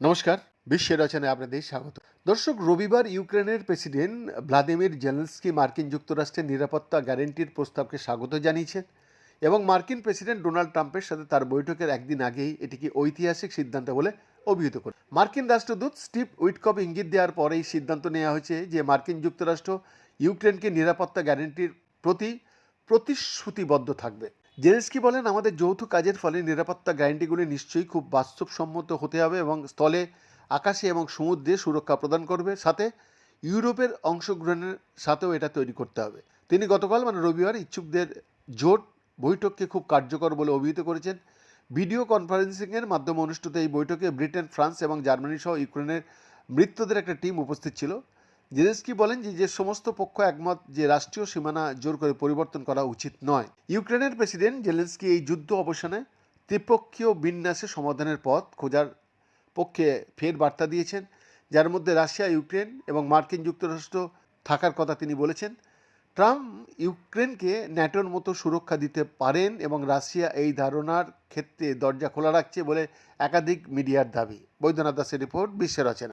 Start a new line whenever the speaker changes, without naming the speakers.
নমস্কার বিশ্বের রচনায় আপনাদের স্বাগত। দর্শক, রবিবার ইউক্রেনের প্রেসিডেন্ট ভ্লাদিমির জেলেন্সকি মার্কিন যুক্তরাষ্ট্রের নিরাপত্তা গ্যারেন্টির প্রস্তাবকে স্বাগত জানিয়েছেন এবং মার্কিন প্রেসিডেন্ট ডোনাল্ড ট্রাম্পের সাথে তার বৈঠকের একদিন আগেই এটিকে ঐতিহাসিক সিদ্ধান্ত বলে অভিহিত করে মার্কিন রাষ্ট্রদূত স্টিভ উইটকপ ইঙ্গিত দেওয়ার পরেই সিদ্ধান্ত নেওয়া হয়েছে যে মার্কিন যুক্তরাষ্ট্র ইউক্রেনকে নিরাপত্তা গ্যারেন্টির প্রতি প্রতিশ্রুতিবদ্ধ থাকবে। জেলেন্সকি বলেন, আমাদের যৌথ কাজের ফলে নিরাপত্তা গ্যারান্টিগুলি নিশ্চয়ই খুব বাস্তবসম্মত হতে হবে এবং স্থলে আকাশে এবং সমুদ্রে সুরক্ষা প্রদান করবে। সাথে ইউরোপের অংশগ্রহণের সাথেও এটা তৈরি করতে হবে। তিনি গতকাল মানে রবিবার, ইচ্ছুকদের জোট বৈঠককে খুব কার্যকর বলে অভিহিত করেছেন। ভিডিও কনফারেন্সিংয়ের মাধ্যমে অনুষ্ঠিত এই বৈঠকে ব্রিটেন, ফ্রান্স এবং জার্মানি সহ ইউক্রেনের মৃত্যুদের একটা টিম উপস্থিত ছিল। জেলেন্সকি বলেন যে যে সমস্ত পক্ষ একমত যে রাষ্ট্রীয় সীমানা জোর করে পরিবর্তন করা উচিত নয়। ইউক্রেনের প্রেসিডেন্ট জেলেন্সকি এই যুদ্ধ অবসানে ত্রিপক্ষীয় বিন্যাসে সমাধানের পথ খোঁজার পক্ষে ফের বার্তা দিয়েছেন, যার মধ্যে রাশিয়া, ইউক্রেন এবং মার্কিন যুক্তরাষ্ট্র থাকার কথা তিনি বলেছেন। ট্রাম্প ইউক্রেনকে ন্যাটোর মতো সুরক্ষা দিতে পারেন এবং রাশিয়া এই ধারণার ক্ষেত্রে দরজা খোলা রাখছে বলে একাধিক মিডিয়ার দাবি। বৈদ্যনাথ দাসের রিপোর্ট বিশ্বের রচনা